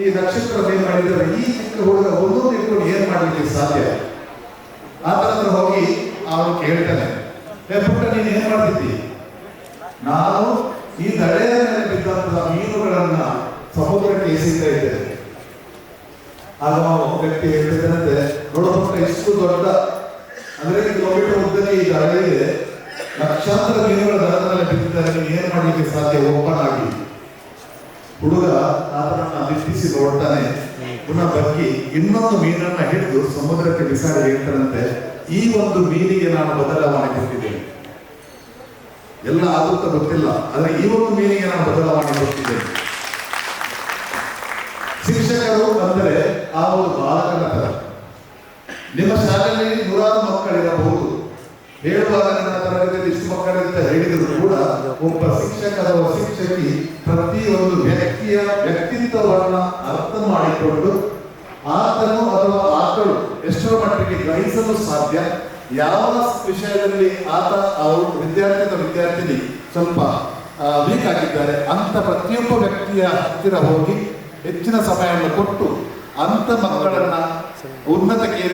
ಈ ನಕ್ಷತ್ರ ಏನ್ ಮಾಡಿದ್ರೆ ಈ ಚಿಕ್ಕ ಹುಡುಗ ಒಂದೊಂದು ಇಟ್ಕೊಂಡು ಏನ್ ಮಾಡ್ಲಿಕ್ಕೆ ಸಾಧ್ಯ? ಆತನ ಹೋಗಿ ಅವನು ಕೇಳ್ತಾನೆ, "ಏ ಪುಟ್ಟ, ನೀನ್ ಏನ್ ಮಾಡ್ತಿದ್ದಿ? ನಾನು ಈ ದಡೆಯ ಮೇಲೆ ಬಿದ್ದಂತಹ ಮೀನುಗಳನ್ನ ಸಮುದ್ರಕ್ಕೆ ಎಸೀತಾ ಇದ್ದೇನೆ ಆಗ ವ್ಯಕ್ತಿ ಹೇಳ್ತಿದ್ದಂತೆ ನೋಡೋಣ ಇಷ್ಟು ದೊಡ್ಡ, ಅಂದ್ರೆ ಕಿಲೋಮೀಟರ್ ಉದ್ದಕ್ಕೆ ಈ ದಡ ಇದೆ ಲಕ್ಷಾಂತರ ಮೀನುಗಳ ದಡದ ಮೇಲೆ ಬಿದ್ದಿದ್ದಾರೆ ನೀವು ಏನ್ ಮಾಡ್ಲಿಕ್ಕೆ ಸಾಧ್ಯ? ಓಪನ್ ಆಗಿ. ಹುಡುಗ ಆತನನ್ನ ದಿಟ್ಟಿಸಿ ನೋಡ್ತಾನೆ. ಪುನಃ ಬಗ್ಗಿ ಇನ್ನೊಂದು ಮೀನನ್ನ ಹಿಡಿದು ಸಮುದ್ರಕ್ಕೆ ಬಿಸಾಡಿ ಹೇಳ್ತಾನಂತೆ, ಈ ಒಂದು ಮೀನಿಗೆ ನಾನು ಬದಲಾವಣೆ ಕೊಟ್ಟಿದ್ದೇನೆ ಎಲ್ಲ ಆಗುತ್ತಾ ಗೊತ್ತಿಲ್ಲ, ಆದ್ರೆ ಈ ಒಂದು ಮೀನಿಗೆ ನಾನು ಬದಲಾವಣೆ ಕೊಟ್ಟಿದ್ದೇನೆ ಶಿಕ್ಷಕರು ಅಂದರೆ ಆ ಒಂದು ಬಾಲಕನ ತರ ನಿಮ್ಮ ಶಾಲೆಯಲ್ಲಿ ನೂರಾರು ಮಕ್ಕಳಿರಬಹುದು. ಹೇಳುವಾಗ ನನ್ನ ತರಗತಿಯಲ್ಲಿ ಇಷ್ಟು ಮಕ್ಕಳಿಂದ ಹೇಳಿದ್ರು ಕೂಡ ಒಬ್ಬ ಶಿಕ್ಷಕ ಅಥವಾ ಶಿಕ್ಷಕಿ ಪ್ರತಿಯೊಂದು ವ್ಯಕ್ತಿಯ ವ್ಯಕ್ತಿತ್ವವನ್ನ ಅರ್ಥ ಮಾಡಿಕೊಂಡು ಆತನು ಅಥವಾ ಆತಳು ಎಷ್ಟರ ಮಟ್ಟಿಗೆ ಗ್ರಹಿಸಲು ಸಾಧ್ಯ? ಯಾವ ವಿಷಯದಲ್ಲಿ ಆತ ಅವರು ವಿದ್ಯಾರ್ಥಿ ಅಥವಾ ವಿದ್ಯಾರ್ಥಿನಿ? ಸ್ವಲ್ಪ ವೀಕ್ ಆಗಿದ್ದಾರೆ. ಅಂತ ಪ್ರತಿಯೊಬ್ಬ ವ್ಯಕ್ತಿಯ ಹತ್ತಿರ ಹೋಗಿ ಹೆಚ್ಚಿನ ಸಮಯವನ್ನು ಕೊಟ್ಟು ಅಂತ ಮಕ್ಕಳನ್ನ ಉನ್ನತ